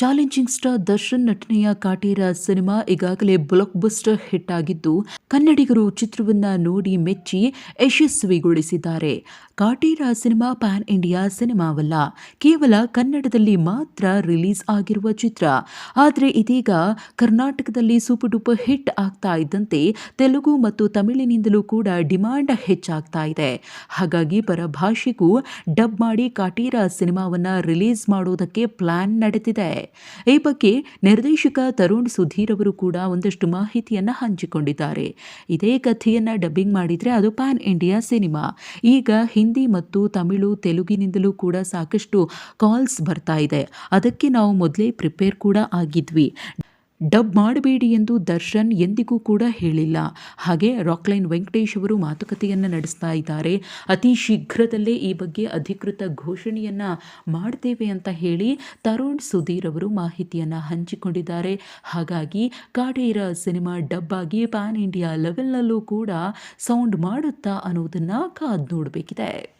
Challenging star Darshan ನಟನೆಯ Kaatera cinema ಈಗಾಗಲೇ block buster hit ಆಗಿದ್ದು ಕನ್ನಡಿಗರು ಚಿತ್ರವನ್ನ ನೋಡಿ ಮೆಚ್ಚಿ ಯಶಸ್ವಿಗೊಳಿಸಿದ್ದಾರೆ. ಕಾಟೇರ ಸಿನಿಮಾ ಪ್ಯಾನ್ ಇಂಡಿಯಾ ಸಿನಿಮಾವಲ್ಲ, ಕೇವಲ ಕನ್ನಡದಲ್ಲಿ ಮಾತ್ರ ರಿಲೀಸ್ ಆಗಿರುವ ಚಿತ್ರ. ಆದರೆ ಇದೀಗ ಕರ್ನಾಟಕದಲ್ಲಿ ಸೂಪರ್ ಡೂಪರ್ ಹಿಟ್ ಆಗ್ತಾ ಇದ್ದಂತೆ ತೆಲುಗು ಮತ್ತು ತಮಿಳಿನಿಂದಲೂ ಕೂಡ ಡಿಮಾಂಡ್ ಹೆಚ್ಚಾಗ್ತಾ ಇದೆ. ಹಾಗಾಗಿ ಪರಭಾಷೆಗೂ ಡಬ್ ಮಾಡಿ ಕಾಟೇರ ಸಿನಿಮಾವನ್ನ ರಿಲೀಸ್ ಮಾಡೋದಕ್ಕೆ ಪ್ಲಾನ್ ನಡೆದಿದೆ. ಈ ಬಗ್ಗೆ ನಿರ್ದೇಶಕ ತರುಣ್ ಸುಧೀರ್ ಅವರು ಕೂಡ ಒಂದಷ್ಟು ಮಾಹಿತಿಯನ್ನು ಹಂಚಿಕೊಂಡಿದ್ದಾರೆ. ಇದೇ ಕಥೆಯನ್ನು ಡಬ್ಬಿಂಗ್ ಮಾಡಿದರೆ ಅದು ಪ್ಯಾನ್ ಇಂಡಿಯಾ ಸಿನಿಮಾ ಈಗ ಹಿಂದಿ ಮತ್ತು ತಮಿಳು, ತೆಲುಗಿನಿಂದಲೂ ಕೂಡ ಸಾಕಷ್ಟು ಕಾಲ್ಸ್ ಬರ್ತಾ ಇದೆ. ಅದಕ್ಕೆ ನಾವು ಮೊದಲೇ ಪ್ರಿಪೇರ್ ಕೂಡ ಆಗಿದ್ವಿ. ಡಬ್ ಮಾಡಬೇಡಿ ಎಂದು ದರ್ಶನ್ ಎಂದಿಗೂ ಕೂಡ ಹೇಳಿಲ್ಲ. ಹಾಗೆ ರಾಕ್ಲೈನ್ ವೆಂಕಟೇಶ್ ಅವರು ಮಾತುಕತೆಯನ್ನು ನಡೆಸ್ತಾ ಇದ್ದಾರೆ. ಅತಿ ಶೀಘ್ರದಲ್ಲೇ ಈ ಬಗ್ಗೆ ಅಧಿಕೃತ ಘೋಷಣೆಯನ್ನು ಮಾಡ್ತೇವೆ ಅಂತ ಹೇಳಿ ತರುಣ್ ಸುಧೀರ್ ಅವರು ಮಾಹಿತಿಯನ್ನು ಹಂಚಿಕೊಂಡಿದ್ದಾರೆ. ಹಾಗಾಗಿ ಕಾಡೇರ ಸಿನಿಮಾ ಡಬ್ ಆಗಿ ಪ್ಯಾನ್ ಇಂಡಿಯಾ ಲೆವೆಲ್ನಲ್ಲೂ ಕೂಡ ಸೌಂಡ್ ಮಾಡುತ್ತಾ ಅನ್ನೋದನ್ನು ಕಾದು ನೋಡಬೇಕಿದೆ.